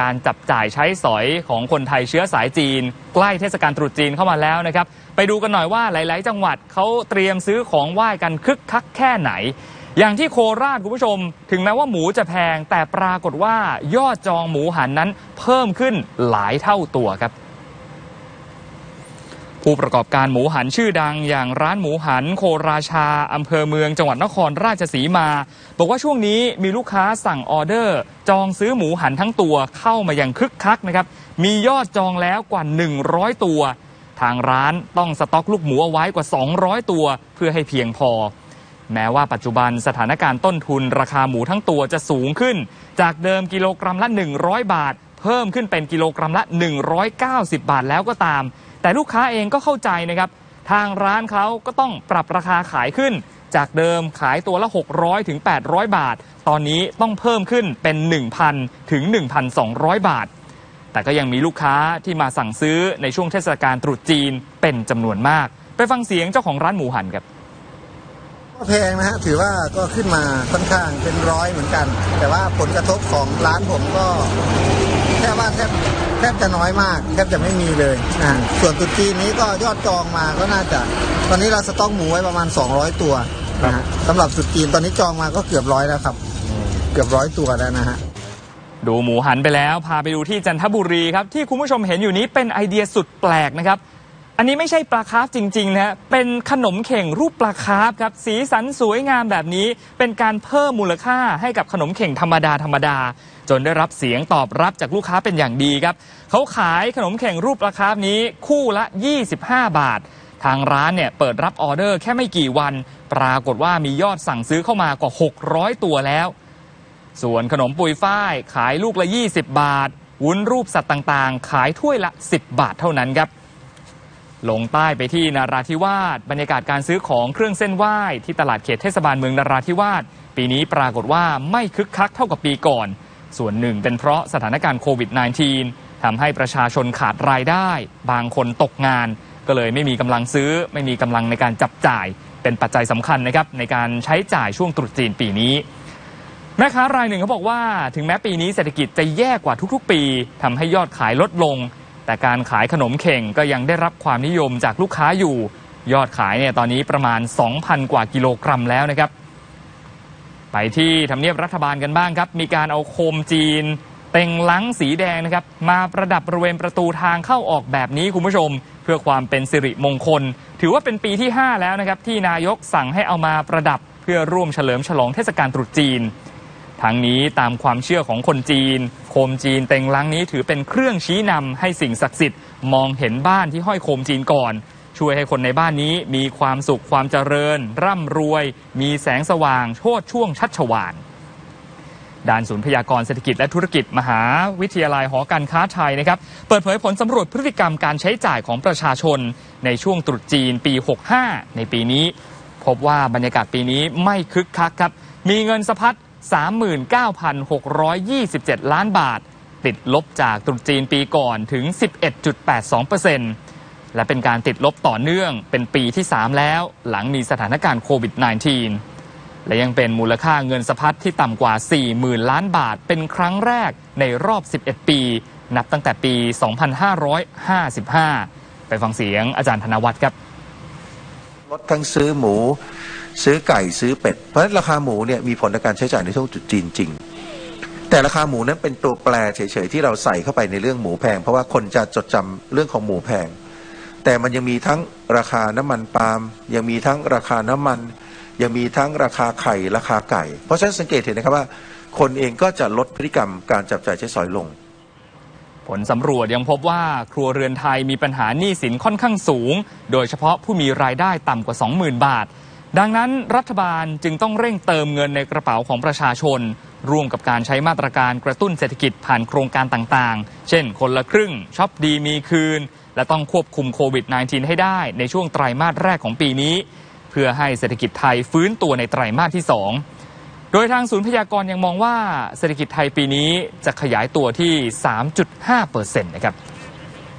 การจับจ่ายใช้สอยของคนไทยเชื้อสายจีน ใกล้เทศกาลตรุษจีนเข้ามาแล้วนะครับ ไปดูกันหน่อยว่าหลาย ๆ จังหวัดเขาเตรียมซื้อของไหว้กันคึกคักแค่ไหน อย่างที่โคราชคุณผู้ชม ถึงแม้ว่าหมูจะแพงแต่ปรากฏว่ายอดจองหมูหันนั้นเพิ่มขึ้นหลายเท่าตัวครับ ผู้ประกอบการหมูหันชื่อดัง อย่างร้านหมูหันโคราชาอำเภอเมืองจังหวัดนครราชสีมา บอกว่าช่วงนี้มีลูกค้าสั่งออเดอร์ จองซื้อหมูหันทั้งตัวเข้ามาอย่างคึกคักนะครับมียอดจองแล้วกว่า 100 ตัว ทางร้านต้องสต็อกลูกหมูเอาไว้กว่า 200 ตัวเพื่อให้เพียงพอ แม้ว่าปัจจุบันสถานการณ์ต้นทุนราคาหมูทั้งตัวจะสูงขึ้น จากเดิมกิโลกรัมละ 100 บาท เพิ่มขึ้นเป็นกิโลกรัมละ 190 บาทแล้วก็ตาม แต่ลูกค้าเองก็เข้าใจนะครับ ทางร้านเขาก็ต้องปรับราคาขายขึ้น จากเดิมขายตัวละ 600ถึง800 บาท ตอนนี้ต้องเพิ่มขึ้นเป็น 1,000ถึง1,200 บาท แต่ก็ยังมีลูกค้าที่มาสั่งซื้อในช่วงเทศกาลตรุษจีนเป็นจำนวนมาก ไปฟังเสียงเจ้าของร้านหมูหันครับ ก็แพงนะฮะถือว่าก็ขึ้นมาค่อนข้างเป็นร้อยเหมือนกัน แต่ว่าผลกระทบของร้านผมก็แค่ว่าแทบแทบจะน้อยมาก แทบจะไม่มีเลยนะฮะส่วนตุ๊จีนนี้ก็ยอดจองมาก็น่าจะ ตอนนี้เราสต็อกหมูไว้ประมาณ 200 ตัวนะฮะสำหรับตุ๊จีนตอนนี้จองมาก็เกือบร้อยแล้วครับ เกือบร้อยตัวแล้วนะฮะดูหมูหันไปแล้ว พาไปดูที่จันทบุรีครับที่คุณผู้ชมเห็นอยู่นี้เป็นไอเดียสุดแปลกนะครับ อันนี้ไม่ใช่ปลาคาร์ฟจริงๆนะฮะเป็นขนมเข่งรูปปลาคาร์ฟครับ สีสันสวยงามแบบนี้ เป็นการเพิ่มมูลค่าให้กับขนมเข่งธรรมดาธรรมดา จนได้รับเสียงตอบรับจากลูกค้าเป็นอย่างดีครับ เขาขายขนมเข่งรูปปลาคาร์ฟนี้คู่ละ 25 บาท ทางร้านเนี่ยเปิดรับออเดอร์แค่ไม่กี่วัน ปรากฏว่ามียอดสั่งซื้อเข้ามากว่า 600 ตัวแล้ว ส่วนขนมปุยฝ้ายขายลูกละ 20 บาท วุ้นรูปสัตว์ต่างๆ ขายถ้วยละ 10 บาทเท่านั้นครับ ลงใต้ไปที่นาราธิวาสบรรยากาศการซื้อของเครื่องเส้นไหว้ที่ตลาดเขตเทศบาลเมืองนาราธิวาสปีนี้ปรากฏว่าไม่คึกคักเท่ากับปีก่อน ส่วนหนึ่งเป็นเพราะสถานการณ์โควิด -19 ทำให้ประชาชนขาดรายได้ บางคนตกงาน ก็เลยไม่มีกำลังซื้อ ไม่มีกำลังในการจับจ่าย เป็นปัจจัยสำคัญนะครับในการใช้จ่ายช่วงตรุษจีนปีนี้แม่ค้ารายหนึ่งเขาบอกว่า ถึงแม้ปีนี้เศรษฐกิจจะแย่กว่าทุกๆ ปีทำให้ยอดขายลดลง แต่การขายขนมเข่งก็ยังได้รับความนิยมจากลูกค้าอยู่ ยอดขายเนี่ยตอนนี้ประมาณ 2,000 กว่ากิโลกรัมแล้วนะครับ ไปที่ทำเนียบรัฐบาลกันบ้างครับ มีการเอาโคมจีน เต็งลังสีแดงนะครับ มาประดับบริเวณประตูทางเข้าออกแบบนี้คุณผู้ชม เพื่อความเป็นสิริมงคล ถือว่าเป็นปีที่ 5 แล้วนะครับที่นายกสั่งให้เอามาประดับเพื่อร่วมเฉลิมฉลองเทศกาลตรุษจีน ทั้งนี้ตามความเชื่อของคนจีน โคมจีนเต็งลังนี้ถือเป็นเครื่องชี้นำให้สิ่งศักดิ์สิทธิ์มองเห็นบ้านที่ห้อยโคมจีนก่อน ช่วยให้คนในบ้านนี้มีความสุขความเจริญ ร่ำรวย มีแสงสว่าง โชดช่วงชัชวานด้านศูนย์พยากรณ์เศรษฐกิจและธุรกิจมหาวิทยาลัยหอการค้าไทยนะครับ เปิดเผยผลสำรวจพฤติกรรมการใช้จ่ายของประชาชน ในช่วงตรุษจีนปี 65 ในปีนี้ พบว่าบรรยากาศปีนี้ไม่คึกคักครับ มีเงินสะพัด 39,627 ล้านบาท ติดลบจากตรุษจีนปีก่อนถึง 11.82%และเป็นการติดลบต่อเนื่องเป็นปีที่ 3 แล้ว หลังมีสถานการณ์โควิด -19 และยังเป็นมูลค่าเงินสะพัดที่ต่ำกว่า 40,000 ล้านบาท เป็นครั้งแรกในรอบ 11 ปี นับตั้งแต่ปี 2555 ไปฟังเสียงอาจารย์ธนวัฒน์ครับ ลดทั้งซื้อหมู ซื้อไก่ซื้อเป็ด เพราะฉะนั้นราคาหมูเนี่ยมีผลในการใช้จ่ายในช่วงตรุษจีนจริง แต่ราคาหมูนั้นเป็นตัวแปรเฉยๆที่เราใส่เข้าไปในเรื่องหมูแพง เพราะว่าคนจะจดจำเรื่องของหมูแพง แต่มันยังมีทั้งราคาน้ำมันปาล์มยังมีทั้งราคาน้ำมัน ยังมีทั้งราคาไข่ราคาไก่ เพราะฉะนั้นสังเกตเห็นนะครับว่า คนเองก็จะลดพฤติกรรมการจับจ่ายใช้สอยลง ผลสำรวจยังพบว่าครัวเรือนไทยมีปัญหาหนี้สินค่อนข้างสูง โดยเฉพาะผู้มีรายได้ต่ำกว่า 20,000 บาท ดังนั้นรัฐบาลจึงต้องเร่งเติมเงินในกระเป๋าของประชาชน ร่วมกับการใช้มาตรการกระตุ้นเศรษฐกิจผ่านโครงการต่างๆ เช่น คนละครึ่งช็อปดีมีคืน และต้องควบคุมโควิด -19 ให้ได้ในช่วงไตรมาสแรกของปีนี้ เพื่อให้เศรษฐกิจไทยฟื้นตัวในไตรมาสที่ 2 โดยทางศูนย์พยากรณ์ยังมองว่าเศรษฐกิจไทยปีนี้จะขยายตัวที่ 3.5%นะครับ